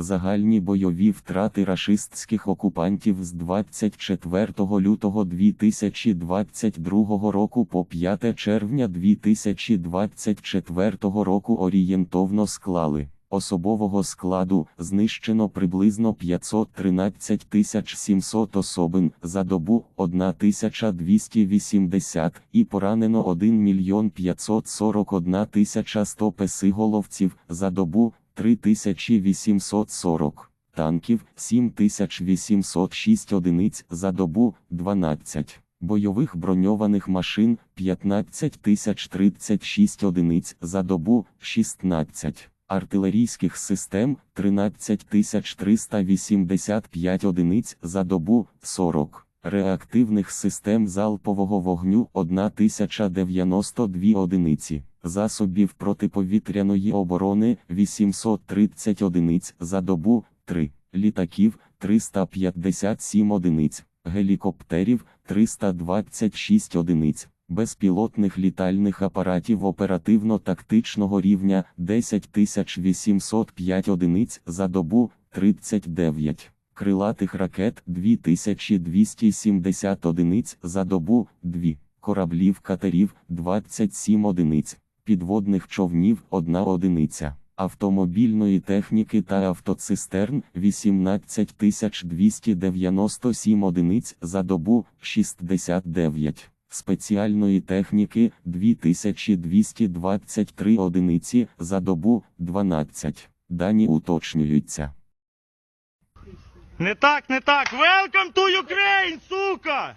Загальні бойові втрати рашистських окупантів з 24 лютого 2022 року по 5 червня 2024 року орієнтовно склали. Особового складу знищено приблизно 513 700 особин за добу 1280 і поранено 1 мільйон 541 100 песиголовців за добу 3840 танків 7806 одиниць за добу 12 бойових броньованих машин 15036 одиниць за добу 16 артилерійських систем 13385 одиниць за добу 40 реактивних систем залпового вогню 1092 одиниці засобів протиповітряної оборони 830 одиниць за добу 3 літаків 357 одиниць гелікоптерів 326 одиниць безпілотних літальних апаратів оперативно-тактичного рівня 10805 одиниць за добу 39, крилатих ракет 2270 одиниць за добу 2, кораблів катерів 27 одиниць, підводних човнів 1 одиниця. Автомобільної техніки та автоцистерн 18297 одиниць за добу 69 спеціальної техніки 2223 одиниці за добу 12. Дані уточнюються. Не так, не так. Welcome to Ukraine, сука!